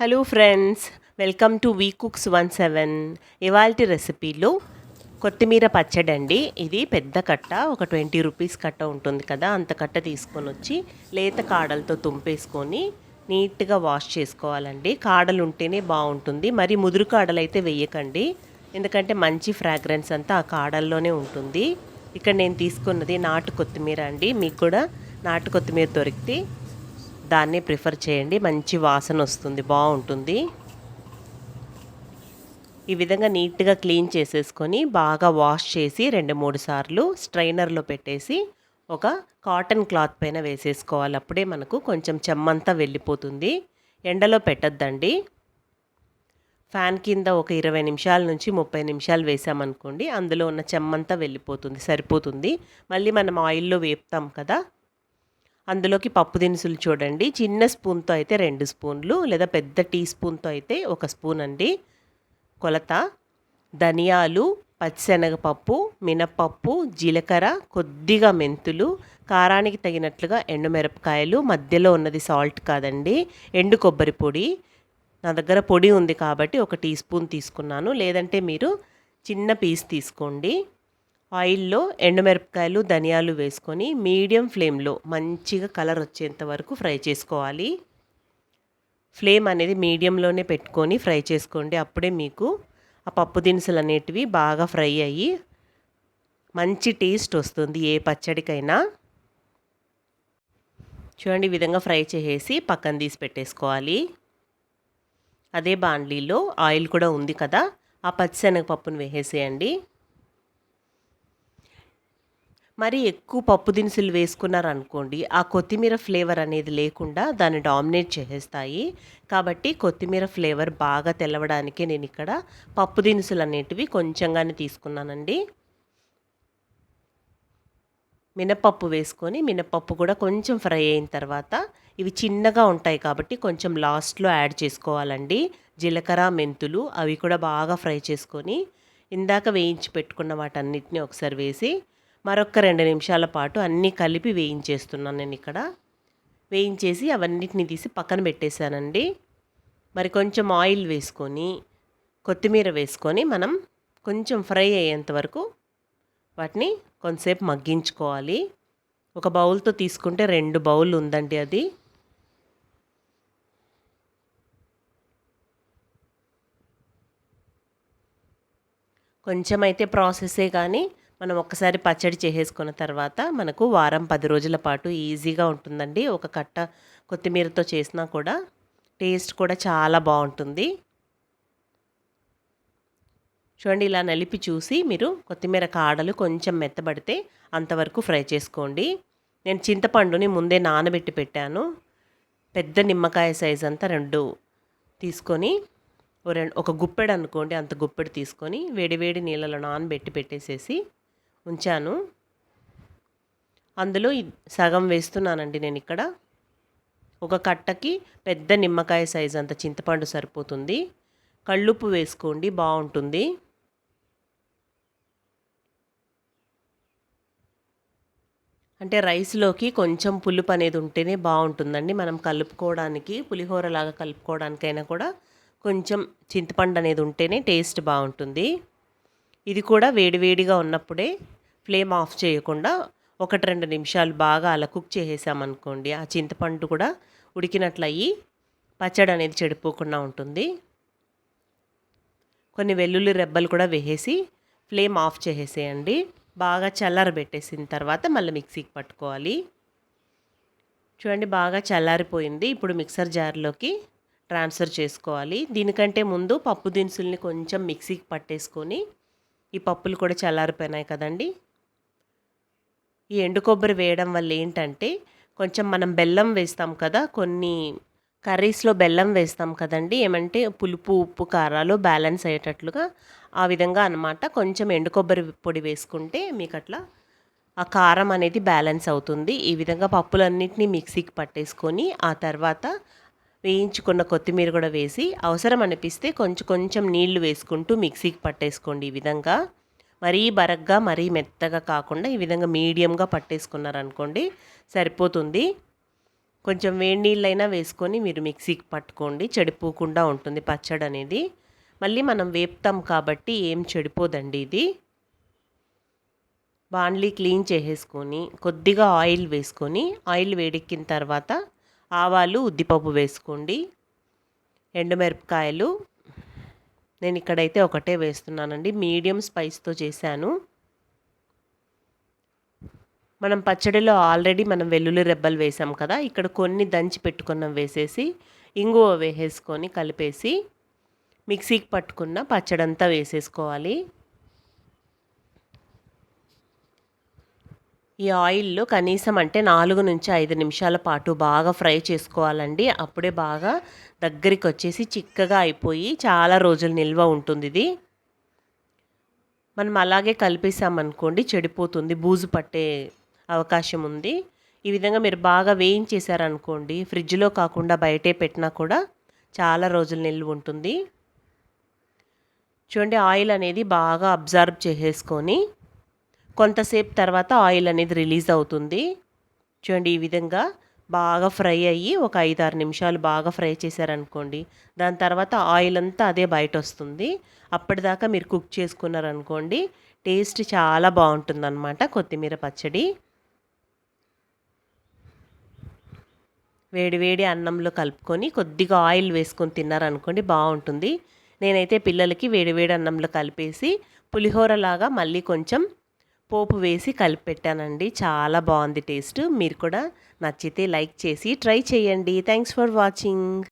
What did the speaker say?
Hello friends welcome to V cooks one seven ఇవాల్టి రెసిపీలో కొత్తిమీర పచ్చడి అండి ఇది పెద్ద కట్ట ఒక ట్వంటీ రూపీస్ కట్ట ఉంటుంది కదా అంత కట్ట తీసుకొని వచ్చి లేత కాడలతో తుంపేసుకొని నీట్గా వాష్ చేసుకోవాలండి. కాడలు ఉంటేనే బాగుంటుంది. మరి ముదురు కాడలు అయితే వెయ్యకండి ఎందుకంటే మంచి ఫ్రాగ్రెన్స్ అంతా ఆ కాడల్లోనే ఉంటుంది. ఇక్కడ నేను తీసుకున్నది నాటు కొత్తిమీర అండి. మీకు కూడా నాటు కొత్తిమీర దొరికితే దాన్నే ప్రిఫర్ చేయండి. మంచి వాసన వస్తుంది బాగుంటుంది. ఈ విధంగా నీట్గా క్లీన్ చేసేసుకొని బాగా వాష్ చేసి రెండు మూడు సార్లు స్ట్రైనర్లో పెట్టేసి ఒక కాటన్ క్లాత్ పైన వేసేసుకోవాలి. అప్పుడే మనకు కొంచెం చెమ్మంతా వెళ్ళిపోతుంది. ఎండలో పెట్టద్దండి. ఫ్యాన్ కింద ఒక ఇరవై నిమిషాల నుంచి ముప్పై నిమిషాలు వేసామనుకోండి అందులో ఉన్న చెమ్మంతా వెళ్ళిపోతుంది సరిపోతుంది. మళ్ళీ మనం ఆయిల్లో వేపుతాం కదా అందులోకి పప్పు దినుసులు చూడండి. చిన్న స్పూన్తో అయితే రెండు స్పూన్లు లేదా పెద్ద టీ స్పూన్తో అయితే ఒక స్పూన్ అండి. కొలత ధనియాలు పచ్చిశనగపప్పు మినపప్పు జీలకర్ర కొద్దిగా మెంతులు కారానికి తగినట్లుగా ఎండుమిరపకాయలు మధ్యలో ఉన్నది సాల్ట్ కాదండి ఎండు కొబ్బరి పొడి. నా దగ్గర పొడి ఉంది కాబట్టి ఒక టీ స్పూన్ తీసుకున్నాను. లేదంటే మీరు చిన్న పీస్ తీసుకోండి. ఆయిల్లో ఎండుమిరపకాయలు ధనియాలు వేసుకొని మీడియం ఫ్లేమ్లో మంచిగా కలర్ వచ్చేంత వరకు ఫ్రై చేసుకోవాలి. ఫ్లేమ్ అనేది మీడియంలోనే పెట్టుకొని ఫ్రై చేసుకోండి. అప్పుడే మీకు ఆ పప్పు దినుసులు అనేటివి బాగా ఫ్రై అయ్యి మంచి టేస్ట్ వస్తుంది ఏ పచ్చడికైనా. చూడండి ఈ విధంగా ఫ్రై చేసేసి పక్కన తీసి పెట్టేసుకోవాలి. అదే బాండ్లీలో ఆయిల్ కూడా ఉంది కదా ఆ పచ్చిశనగపప్పును వేసేసేయండి. మరి ఎక్కువ పప్పు దినుసులు వేసుకున్నారనుకోండి ఆ కొత్తిమీర ఫ్లేవర్ అనేది లేకుండా దాన్ని డామినేట్ చేసేస్తాయి. కాబట్టి కొత్తిమీర ఫ్లేవర్ బాగా తెలవడానికి నేను ఇక్కడ పప్పు దినుసులు అనేటివి కొంచెంగానే తీసుకున్నానండి. మినపప్పు వేసుకొని మినపప్పు కూడా కొంచెం ఫ్రై అయిన తర్వాత ఇవి చిన్నగా ఉంటాయి కాబట్టి కొంచెం లాస్ట్లో యాడ్ చేసుకోవాలండి. జీలకర్ర మెంతులు అవి కూడా బాగా ఫ్రై చేసుకొని ఇందాక వేయించి పెట్టుకున్న వాటన్నిటిని ఒకసారి వేసి మరొక రెండు నిమిషాల పాటు అన్నీ కలిపి వేయించేస్తున్నాను నేను ఇక్కడ. వేయించేసి అవన్నిటిని తీసి పక్కన పెట్టేశానండి. మరి కొంచెం ఆయిల్ వేసుకొని కొత్తిమీర వేసుకొని మనం కొంచెం ఫ్రై అయ్యేంత వరకు వాటిని కొంతసేపు మగ్గించుకోవాలి. ఒక బౌల్తో తీసుకుంటే రెండు బౌల్ ఉందండి అది. కొంచెం అయితే ప్రాసెసే కానీ మనం ఒక్కసారి పచ్చడి చేసేసుకున్న తర్వాత మనకు వారం పది రోజుల పాటు ఈజీగా ఉంటుందండి. ఒక కట్ట కొత్తిమీరతో చేసినా కూడా టేస్ట్ కూడా చాలా బాగుంటుంది. చూడండి ఇలా నలిపి చూసి మీరు కొత్తిమీర కాడలు కొంచెం మెత్తబడితే అంతవరకు ఫ్రై చేసుకోండి. నేను చింతపండుని ముందే నానబెట్టి పెట్టాను. పెద్ద నిమ్మకాయ సైజ్ అంతా రెండు తీసుకొని రెండు ఒక గుప్పెడు అనుకోండి అంత గుప్పెడు తీసుకొని వేడివేడి నీళ్ళలో నానబెట్టి పెట్టేసేసి ఉంచాను. అందులో సగం వేస్తున్నానండి నేను ఇక్కడ. ఒక కట్టకి పెద్ద నిమ్మకాయ సైజ్ అంత చింతపండు సరిపోతుంది. కళ్ళుప్పు వేసుకోండి బాగుంటుంది. అంటే రైస్లోకి కొంచెం పులుపు అనేది ఉంటేనే బాగుంటుందండి. మనం కలుపుకోవడానికి పులిహోరలాగా కలుపుకోవడానికైనా కూడా కొంచెం చింతపండు అనేది ఉంటేనే టేస్ట్ బాగుంటుంది. ఇది కూడా వేడివేడిగా ఉన్నప్పుడే ఫ్లేమ్ ఆఫ్ చేయకుండా ఒకటి రెండు నిమిషాలు బాగా అలా కుక్ చేసేసామనుకోండి ఆ చింతపండు కూడా ఉడికినట్లయి పచ్చడి అనేది చెడిపోకుండా ఉంటుంది. కొన్ని వెల్లుల్లి రెబ్బలు కూడా వేసేసి ఫ్లేమ్ ఆఫ్ చేసేసేయండి. బాగా చల్లారబెట్టేసిన తర్వాత మళ్ళీ మిక్సీకి పట్టుకోవాలి. చూడండి బాగా చల్లారిపోయింది. ఇప్పుడు మిక్సర్ జార్లోకి ట్రాన్స్ఫర్ చేసుకోవాలి. దీనికంటే ముందు పప్పు దినుసుల్ని కొంచెం మిక్సీకి పట్టేసుకొని ఈ పప్పులు కూడా చల్లారిపోయినాయి కదండి. ఈ ఎండు కొబ్బరి వేయడం వల్ల ఏంటంటే కొంచెం మనం బెల్లం వేస్తాం కదా కొన్ని కర్రీస్లో బెల్లం వేస్తాం కదండి. ఏమంటే పులుపు ఉప్పు కారాలు బ్యాలెన్స్ అయ్యేటట్లుగా ఆ విధంగా అనమాట కొంచెం ఎండు కొబ్బరి పొడి వేసుకుంటే మీకు అట్లా ఆ కారం అనేది బ్యాలెన్స్ అవుతుంది. ఈ విధంగా పప్పులన్నింటినీ మిక్సీకి పట్టేసుకొని ఆ తర్వాత వేయించుకున్న కొత్తిమీర కూడా వేసి అవసరం అనిపిస్తే కొంచెం కొంచెం నీళ్ళు వేసుకుంటూ మిక్సీకి పట్టేసుకోండి ఈ విధంగా. మరీ బరగ్గా మరీ మెత్తగా కాకుండా ఈ విధంగా మీడియంగా పట్టేసుకున్నారనుకోండి సరిపోతుంది. కొంచెం వేడి నీళ్ళైనా వేసుకొని మీరు మిక్సీకి పట్టుకోండి. చెడిపోకుండా ఉంటుంది పచ్చడి అనేది మళ్ళీ మనం వేపుతాం కాబట్టి ఏం చెడిపోదండి ఇది. బాండ్లీ క్లీన్ చేసేసుకొని కొద్దిగా ఆయిల్ వేసుకొని ఆయిల్ వేడెక్కిన తర్వాత ఆవాలు ఉద్దిపప్పు వేసుకోండి. ఎండుమిరపకాయలు. నేను ఇక్కడైతే ఒకటే వేస్తున్నానండి. మీడియం స్పైస్తో చేశాను. మనం పచ్చడిలో ఆల్రెడీ మనం వెల్లుల్లి రెబ్బలు వేసాం కదా ఇక్కడ కొన్ని దంచి పెట్టుకున్నాం వేసేసి ఇంగువ వేసేసుకొని కలిపేసి మిక్సీకి పట్టుకున్న పచ్చడంతా వేసేసుకోవాలి. ఈ ఆయిల్లో కనీసం అంటే నాలుగు నుంచి ఐదు నిమిషాల పాటు బాగా ఫ్రై చేసుకోవాలండి. అప్పుడే బాగా దగ్గరికి వచ్చేసి చిక్కగా అయిపోయి చాలా రోజులు నిల్వ ఉంటుంది ఇది. మనం అలాగే కలిపేసామనుకోండి చెడిపోతుంది బూజు పట్టే అవకాశం ఉంది. ఈ విధంగా మీరు బాగా వేయించేశారనుకోండి ఫ్రిడ్జ్లో కాకుండా బయటే పెట్టినా కూడా చాలా రోజులు నిల్వ ఉంటుంది. చూడండి ఆయిల్ అనేది బాగా అబ్జర్వ్ చేసేసుకొని కొంతసేపు తర్వాత ఆయిల్ అనేది రిలీజ్ అవుతుంది. చూడండి ఈ విధంగా బాగా ఫ్రై అయ్యి ఒక ఐదు ఆరు నిమిషాలు బాగా ఫ్రై చేశారనుకోండి. దాని తర్వాత ఆయిల్ అంతా అదే బయట వస్తుంది అప్పటిదాకా మీరు కుక్ చేసుకున్నారనుకోండి టేస్ట్ చాలా బాగుంటుందన్నమాట కొత్తిమీర పచ్చడి. వేడివేడి అన్నంలో కలుపుకొని కొద్దిగా ఆయిల్ వేసుకొని తిన్నారనుకోండి బాగుంటుంది. నేనైతే పిల్లలకి వేడివేడి అన్నంలో కలిపేసి పులిహోరలాగా మళ్ళీ కొంచెం పోపు వేసి కలిపెట్టానండి. చాలా బాగుంది టేస్ట్. మీరు కూడా నచ్చితే లైక్ చేసి ట్రై చేయండి. Thanks for watching